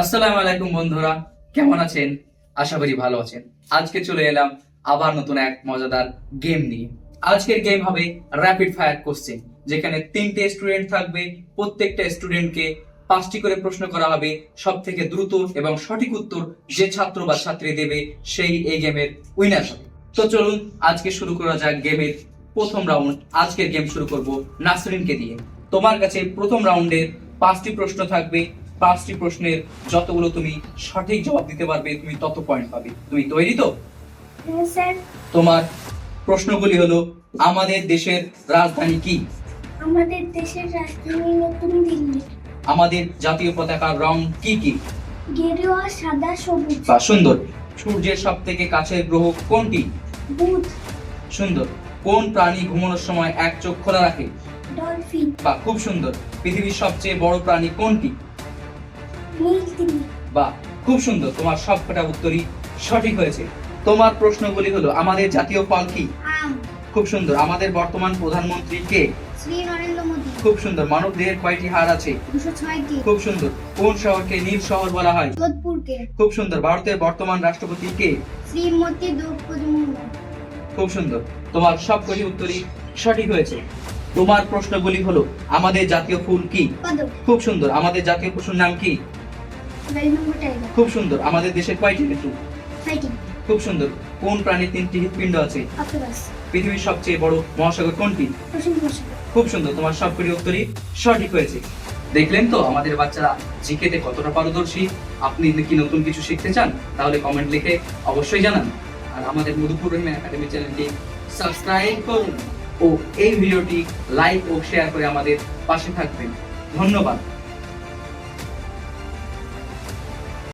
আসসালামু আলাইকুম বন্ধুরা, কেমন আছেন? আশা করি ভালো আছেন। আজকে চলে এলাম আবার নতুন এক মজাদার গেম নিয়ে। আজকের গেম হবে র্যাপিড ফায়ার কোশ্চেন যেখানে তিনটে স্টুডেন্ট থাকবে, প্রত্যেকটা স্টুডেন্টকে পাঁচটি করে প্রশ্ন করা হবে সব থেকে দ্রুত এবং সঠিক উত্তর যে ছাত্র বা ছাত্রী দেবে, সেই এই গেমের উইনার হবে। তো চলুন, আজকে শুরু করা যাক গেমের প্রথম রাউন্ড আজকের গেম শুরু করব নাসরিনকে দিয়ে। তোমার কাছে প্রথম রাউন্ডের পাঁচটি প্রশ্ন থাকবে পাঁচটি প্রশ্নের যতগুলো তুমি সঠিক জবাব দিতে পারবে তুমি তত পয়েন্ট পাবে। তুমি তৈরি তো? তোমার প্রশ্নগুলি হলো আমাদের দেশের রাজধানী কি? আমাদের দেশের রাজধানী নতুন দিল্লি। আমাদের জাতীয় পতাকার রং কি কি? গেরুয়া সাদা সবুজ। বা সুন্দর। সূর্যের সব থেকে কাছের গ্রহ কোনটি? বুধ। সুন্দর। কোন প্রাণী ঘুমানোর সময় এক চোখ খোলা রাখে? ডলফিন। বা খুব সুন্দর। পৃথিবীর সবচেয়ে বড় প্রাণী কোনটি? বা খুব সুন্দর। তোমার সবকটা উত্তরই সঠিক হয়েছে। তোমার প্রশ্নগুলি হলো আমাদের জাতীয় ফল কি? খুব সুন্দর। আমাদের বর্তমান প্রধানমন্ত্রী কে? শ্রী নরেন্দ্র মোদী। খুব সুন্দর। মানব দেহের কয়টি হাড় আছে? খুব সুন্দর। কোন শহরকে নীল শহর বলা হয়? যোধপুরকে। খুব সুন্দর। ভারতের বর্তমান রাষ্ট্রপতি কে? শ্রীমতী দ্রৌপদী মুর্মু খুব সুন্দর। তোমার সবকটি উত্তরই সঠিক হয়েছে। তোমার প্রশ্নগুলি হলো আমাদের জাতীয় ফুল কি? খুব সুন্দর। আমাদের জাতীয় পশুর নাম কি? খুব সুন্দর। আমাদের দেশের কয়টি ঋতু? খুব সুন্দর। কোন প্রাণীর তিনটি হৃৎপিণ্ড আছে? পৃথিবীর সবচেয়ে বড় মহাসাগর কোনটি? খুব সুন্দর। তোমার সবকটি উত্তরই সঠিক হয়েছে। দেখলেন তো আমাদের বাচ্চারা জিকেতে কতটা পারদর্শী? আপনি কি নতুন কিছু শিখতে চান? তাহলে কমেন্ট লিখে অবশ্যই জানান। আর আমাদের মধুপুর রহিম একাডেমি চ্যানেলটি সাবস্ক্রাইব করুন। ও এই ভিডিওটি লাইক ও শেয়ার করে আমাদের পাশে থাকবেন। ধন্যবাদ।